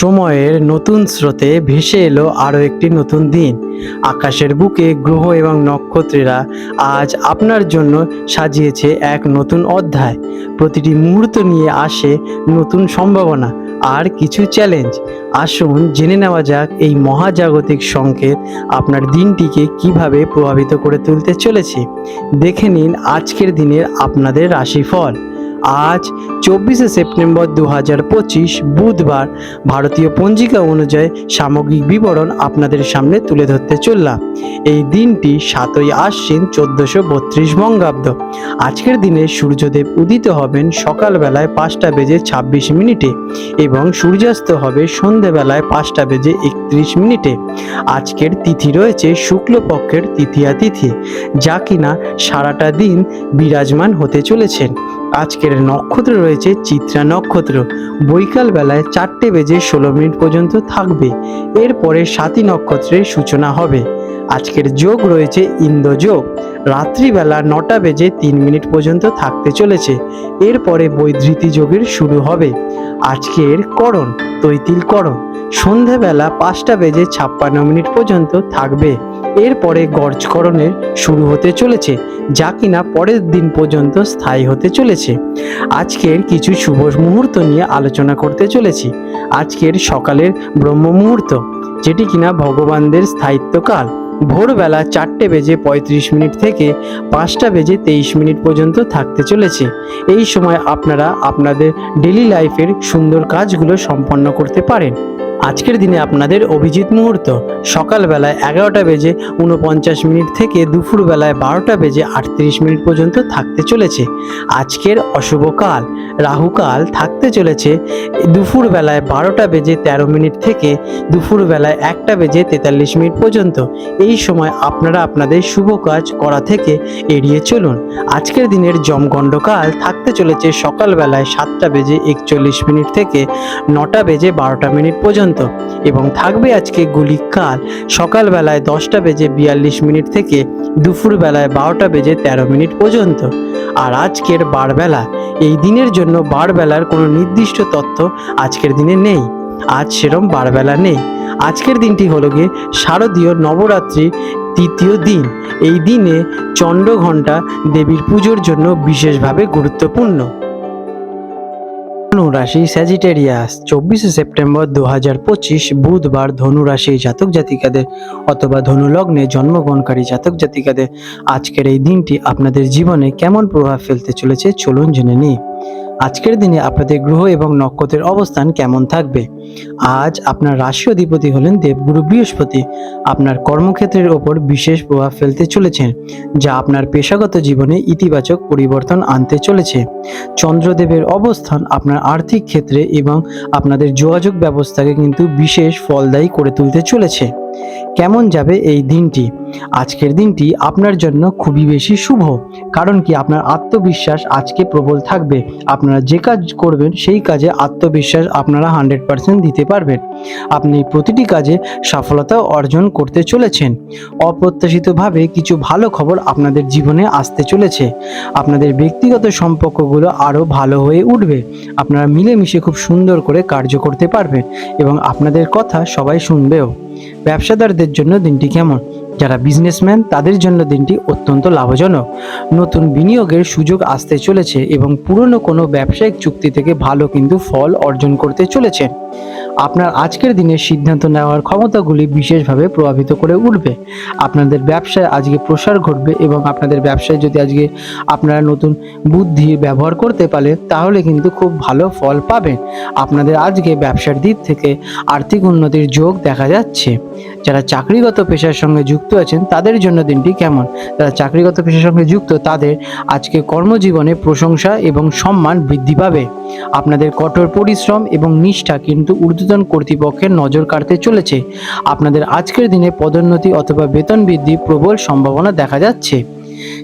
সময়ের নতুন স্রোতে ভেসে এলো আরও একটি নতুন দিন। আকাশের বুকে গ্রহ এবং নক্ষত্রেরা আজ আপনার জন্য সাজিয়েছে এক নতুন অধ্যায়। প্রতিটি মুহূর্ত নিয়ে আসে নতুন সম্ভাবনা আর কিছু চ্যালেঞ্জ আসুন জেনে নেওয়া যাক এই মহাজাগতিক সংকেত আপনার দিনটিকে কীভাবে প্রভাবিত করে তুলতে চলেছে। দেখে নিন আজকের দিনের আপনাদের রাশিফল। আজ চব্বিশে সেপ্টেম্বর দু হাজার পঁচিশ বুধবার। ভারতীয় পঞ্জিকা অনুযায়ী সামগ্রিক বিবরণ আপনাদের সামনে তুলে ধরতে চললাম। এই দিনটি সাতই আশ্বিন চোদ্দোশো বত্রিশ বঙ্গাব্দ। আজকের দিনে সূর্যদেব উদিত হবেন সকালবেলায় পাঁচটা বেজে ছাব্বিশ মিনিটে এবং সূর্যাস্ত হবে সন্ধেবেলায় পাঁচটা বেজে একত্রিশ মিনিটে। আজকের তিথি রয়েছে শুক্লপক্ষের তৃতীয়া তিথি, যা কিনা সারাটা দিন বিরাজমান হতে চলেছেন আজকের নক্ষত্র রয়েছে চিত্রা নক্ষত্র। বৈকাল বেলায় চারটে বেজে ষোলো মিনিট পর্যন্ত থাকবে। এরপরে সাতী নক্ষত্রের সূচনা হবে। আজকের যোগ রয়েছে ইন্দ্রযোগ রাত্রিবেলা নটা বেজে তিন মিনিট পর্যন্ত থাকতে চলেছে। এরপরে বৈধৃতি যোগের শুরু হবে। আজকের করণ, তৈতিল করণ। সন্ধেবেলা পাঁচটা বেজে ছাপ্পান্ন মিনিট পর্যন্ত থাকবে। এরপরে গর্জকরণের শুরু হতে চলেছে, যা কিনা পরের দিন পর্যন্ত স্থায়ী হতে চলেছে। আজকের কিছু শুভ মুহূর্ত নিয়ে আলোচনা করতে চলেছি। আজকের সকালের ব্রহ্ম মুহূর্ত, যেটি কিনা ভগবানদের স্থায়িত্বকাল। ভোরবেলা চারটে বেজে পঁয়ত্রিশ মিনিট থেকে পাঁচটা বেজে তেইশ মিনিট পর্যন্ত থাকতে চলেছে। এই সময় আপনারা আপনাদের ডেলি লাইফের সুন্দর কাজগুলো সম্পন্ন করতে পারেন। আজকের দিনে আপনাদের অভিজিৎ মুহূর্ত। সকালবেলায় এগারোটা বেজে উনপঞ্চাশ মিনিট থেকে দুপুরবেলায় বারোটা বেজে আটত্রিশ মিনিট পর্যন্ত থাকতে চলেছে। আজকের অশুভ কাল। রাহুকাল থাকতে চলেছে দুপুরবেলায় বারোটা বেজে তেরো মিনিট থেকে দুপুরবেলায় একটা বেজে তেতাল্লিশ মিনিট পর্যন্ত। এই সময় আপনারা আপনাদের শুভ কাজ করা থেকে এড়িয়ে চলুন। আজকের দিনের জমগণ্ডকাল থাকতে চলেছে সকালবেলায় সাতটা বেজে একচল্লিশ মিনিট থেকে নটা বেজে বারোটা মিনিট পর্যন্ত। এবং থাকবে আজকে গুলি গুলিকাল সকালবেলায় দশটা বেজে বিয়াল্লিশ মিনিট থেকে দুপুরবেলায় বারোটা বেজে তেরো মিনিট পর্যন্ত। আর আজকের বারবেলা, এই দিনের জন্য বারবেলার কোনো নির্দিষ্ট তথ্য আজকের দিনে নেই। আজ সেরম বারবেলা নেই। আজকের দিনটি হলো গিয়ে শারদীয় নবরাত্রি তৃতীয় দিন। এই দিনে চন্দ্রঘণ্টা দেবীর পুজোর জন্য বিশেষভাবে গুরুত্বপূর্ণ। ধনু রাশি স্যাজিটেরিয়াস চব্বিশে সেপ্টেম্বর দু হাজার পঁচিশ, বুধবার ধনু রাশি জাতক জাতিকাদের অথবা ধনু লগ্নে জন্মগ্রহণকারী জাতক জাতিকাদের আজকের এই দিনটি আপনাদের জীবনে কেমন প্রভাব ফেলতে চলেছে চলুন জেনে নিই। আজকের দিনে আপনাদের গ্রহ এবং নক্ষত্রের অবস্থান কেমন থাকবে? আজ আপনার রাশি অধিপতি হলেন দেবগুরু বৃহস্পতি। আপনার কর্মক্ষেত্রের ওপর বিশেষ প্রভাব ফেলতে চলেছেন যা আপনার পেশাগত জীবনে ইতিবাচক পরিবর্তন আনতে চলেছে। চন্দ্রদেবের অবস্থান আপনার আর্থিক ক্ষেত্রে এবং আপনাদের যোগাযোগ ব্যবস্থাকে কিন্তু বিশেষ ফলদায়ী করে তুলতে চলেছে। কেমন যাবে এই দিনটি? আজকের দিনটি আপনার জন্য খুবই বেশি শুভ, কারণ কি আপনার আত্মবিশ্বাস আজকে প্রবল থাকবে। আপনারা যে কাজ করবেন, সেই কাজে আত্মবিশ্বাস আপনারা হান্ড্রেড পার্সেন্ট দিতে পারবেন। আপনি প্রতিটি কাজে সফলতা অর্জন করতে চলেছেন। অপ্রত্যাশিতভাবে কিছু ভালো খবর আপনাদের জীবনে আসতে চলেছে। আপনাদের ব্যক্তিগত সম্পর্কগুলো আরও ভালো হয়ে উঠবে। আপনারা মিলেমিশে খুব সুন্দর করে কার্য করতে পারবেন এবং আপনাদের কথা সবাই শুনবেও। ব্যবসাদারদের জন্য দিনটি কেমন? যারা বিজনেসম্যান তাদের জন্য দিনটি অত্যন্ত লাভজনক। নতুন বিনিয়োগের সুযোগ আসতে চলেছে এবং পুরনো কোনো ব্যবসায়িক চুক্তি থেকে ভালো কিন্তু ফল অর্জন করতে চলেছে। আপনার আজকের দিনের সিদ্ধান্ত নেওয়ার ক্ষমতাগুলি বিশেষভাবে প্রভাবিত করে উঠবে। আপনাদের ব্যবসায় আজকে প্রসার ঘটবে এবং আপনাদের ব্যবসায় যদি আজকে আপনারা নতুন বুদ্ধি ব্যবহার করতে পারে তাহলে কিন্তু খুব ভালো ফল পাবেন। আপনাদের আজকে ব্যবসার দিক থেকে আর্থিক উন্নতির যোগ দেখা যাচ্ছে। যারা চাকরিগত পেশার সঙ্গে যুক্ত আছেন, তাদের জন্য দিনটি কেমন? যারা চাকরিগত পেশার সঙ্গে যুক্ত, তাদের আজকে কর্মজীবনে প্রশংসা এবং সম্মান বৃদ্ধি পাবে। আপনাদের কঠোর পরিশ্রম এবং নিষ্ঠা কিন্তু ঊর্ধ্বতন কর্তৃপক্ষের নজর কাড়তে চলেছে। আপনাদের আজকের দিনে পদোন্নতি অথবা বেতন বৃদ্ধি প্রবল সম্ভাবনা দেখা যাচ্ছে।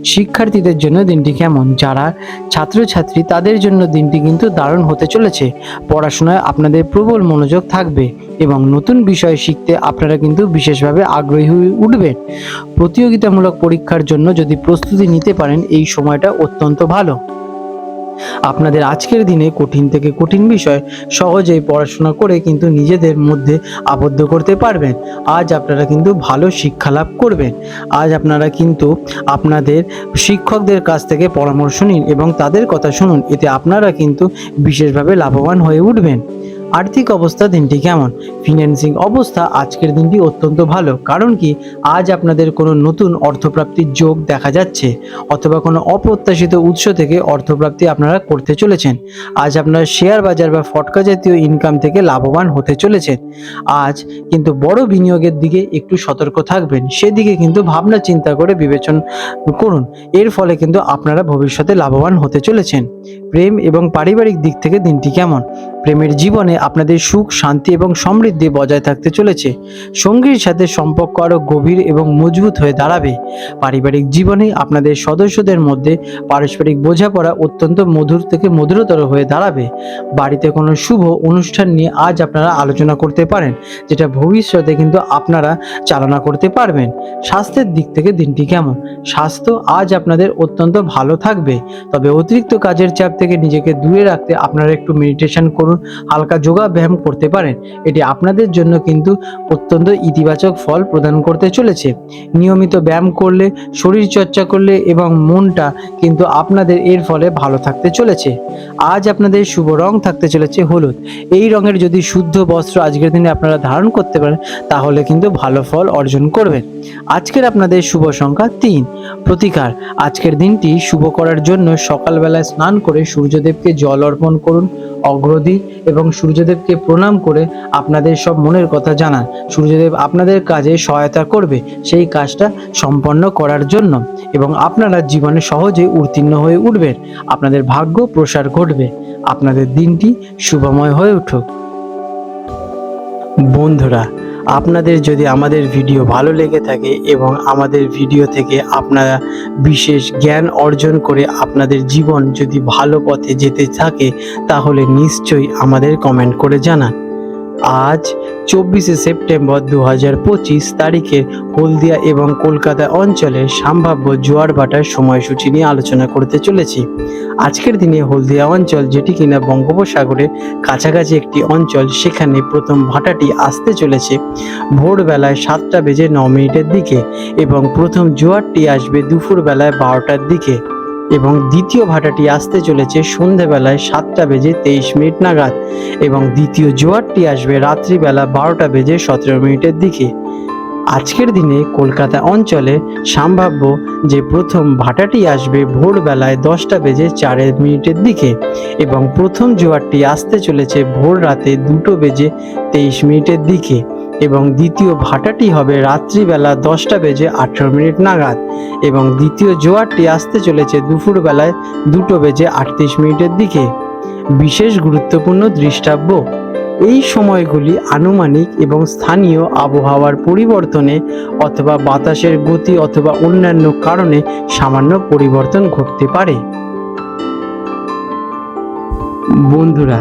শিক্ষার্থীদের জন্য দিনটি কেমন? যারা ছাত্রছাত্রী, তাদের জন্য দিনটি কিন্তু দারুণ হতে চলেছে। পড়াশোনায় আপনাদের প্রবল মনোযোগ থাকবে এবং নতুন বিষয় শিখতে আপনারা কিন্তু বিশেষভাবে আগ্রহী হয়ে উঠবেন। প্রতিযোগিতামূলক পরীক্ষার জন্য যদি প্রস্তুতি নিতে পারেন, এই সময়টা অত্যন্ত ভালো। আপনাদের আজকের দিনে কঠিন থেকে কঠিন বিষয় সহজেই পড়াশোনা করে কিন্তু নিজেদের মধ্যে আবদ্ধ করতে পারবেন। আজ আপনারা কিন্তু ভালো শিক্ষা লাভ করবেন। আজ আপনারা কিন্তু আপনাদের শিক্ষকদের কাছ থেকে পরামর্শ নিন এবং তাদের কথা শুনুন। এতে আপনারা কিন্তু বিশেষভাবে লাভবান হয়ে উঠবেন। আর্থিক অবস্থা দিনটি কেমন? ফিন্যান্সিং অবস্থা আজকের দিনটি অত্যন্ত ভালো। কারণ কি? আজ আপনাদের কোনো নতুন অর্থপ্রাপ্তির যোগ দেখা যাচ্ছে অথবা কোনো অপ্রত্যাশিত উৎস থেকে অর্থপ্রাপ্তি আপনারা করতে চলেছেন। আজ আপনারা শেয়ার বাজার বা ফটকা জাতীয় ইনকাম থেকে লাভবান হতে চলেছেন। আজ কিন্তু বড় বিনিয়োগের দিকে একটু সতর্ক থাকবেন। সেদিকে কিন্তু ভাবনা চিন্তা করে বিবেচনা করুন। এর ফলে কিন্তু আপনারা ভবিষ্যতে লাভবান হতে চলেছেন। প্রেম এবং পারিবারিক দিক থেকে দিনটি কেমন? প্রেমের জীবনে আপনাদের সুখ, শান্তি এবং সমৃদ্ধি বজায় থাকতে চলেছে। সঙ্গীর সাথে সম্পর্ক আরও গভীর এবং মজবুত হয়ে দাঁড়াবে। পারিবারিক জীবনে আপনাদের সদস্যদের মধ্যে পারস্পরিক বোঝাপড়া অত্যন্ত মধুর থেকে মধুরতর হয়ে দাঁড়াবে। বাড়িতে কোনো শুভ অনুষ্ঠান নিয়ে আজ আপনারা আলোচনা করতে পারেন, যেটা ভবিষ্যতে কিন্তু আপনারা চালনা করতে পারবেন। স্বাস্থ্যের দিক থেকে দিনটি কেমন? স্বাস্থ্য আজ আপনাদের অত্যন্ত ভালো থাকবে। তবে অতিরিক্ত কাজের চাপ থেকে নিজেকে দূরে রাখতে আপনারা একটু মেডিটেশন করুন। হালকা যোগা ব্যায়াম করতে পারেন। এটি আপনাদের জন্য কিন্তু অত্যন্ত ইতিবাচক ফল প্রদান করতে চলেছে। নিয়মিত ব্যায়াম করলে, শরীর চর্চা করলে এবং মনটা কিন্তু আপনাদের এর ফলে ভালো থাকতে চলেছে। আজ আপনাদের শুভ রং থাকতে চলেছে হলুদ। এই রঙের যদি শুদ্ধ বস্ত্র আজকের দিনে আপনারা ধারণ করতে পারেন, তাহলে কিন্তু ভালো ফল অর্জন করবেন। আজকের আপনাদের শুভ সংখ্যা তিন। প্রতিকার, আজকের দিনটি শুভ করার জন্য সকালবেলায় স্নান করে সূর্যদেবকে জল অর্পণ করুন। অগ্রদী এবং সূর্যদেবকে প্রণাম করে আপনাদের সব মনের কথা জানান। সূর্যদেব আপনাদের কাজে সহায়তা করবে সেই কাজটা সম্পন্ন করার জন্য এবং আপনারা জীবনে সহজে উত্তীর্ণ হয়ে উঠবেন। আপনাদের ভাগ্য প্রসার ঘটবে। আপনাদের দিনটি শুভময় হয়ে উঠুক। বন্ধুরা আপনাদের যদি আমাদের ভিডিও ভালো লেগে থাকে এবং আমাদের ভিডিও থেকে আপনারা বিশেষ জ্ঞান অর্জন করে আপনাদের জীবন যদি ভালো পথে যেতে থাকে, তাহলে নিশ্চয়ই আমাদের কমেন্ট করে জানান। আজ চব্বিশে সেপ্টেম্বর দু হাজার পঁচিশ তারিখে হলদিয়া এবং কলকাতা অঞ্চলে সম্ভাব্য জোয়ার ভাটার সময়সূচি নিয়ে আলোচনা করতে চলেছি। আজকের দিনে হলদিয়া অঞ্চল, যেটি কিনা বঙ্গোপসাগরের কাছাকাছি একটি অঞ্চল, সেখানে প্রথম ভাটাটি আসতে চলেছে। ভোরবেলায় সাতটা বেজে ন মিনিটের দিকে এবং প্রথম জোয়ারটি আসবে দুপুরবেলায় বারোটার দিকে। এবং দ্বিতীয় ভাটাটি আসতে চলেছে সন্ধেবেলায় সাতটা বেজে তেইশ মিনিট নাগাদ এবং দ্বিতীয় জোয়ারটি আসবে রাত্রিবেলা বারোটা বেজে সতেরো মিনিটের দিকে। আজকের দিনে কলকাতা অঞ্চলে সম্ভাব্য যে প্রথম ভাটাটি আসবে ভোরবেলায় দশটা বেজে চার মিনিটের দিকে এবং প্রথম জোয়ারটি আসতে চলেছে ভোর রাতে দুটো বেজে তেইশ মিনিটের দিকে। এবং দ্বিতীয় ভাটাটি হবে রাত্রিবেলা দশটা বেজে আঠেরো মিনিট নাগাদ এবং দ্বিতীয় জোয়ারটি আসতে চলেছে দুপুরবেলায় দুটো বেজে আটত্রিশ মিনিটের দিকে। বিশেষ গুরুত্বপূর্ণ দৃষ্টাব্য, এই সময়গুলি আনুমানিক এবং স্থানীয় আবহাওয়ার পরিবর্তনে অথবা বাতাসের গতি অথবা অন্যান্য কারণে সামান্য পরিবর্তন ঘটতে পারে। বন্ধুরা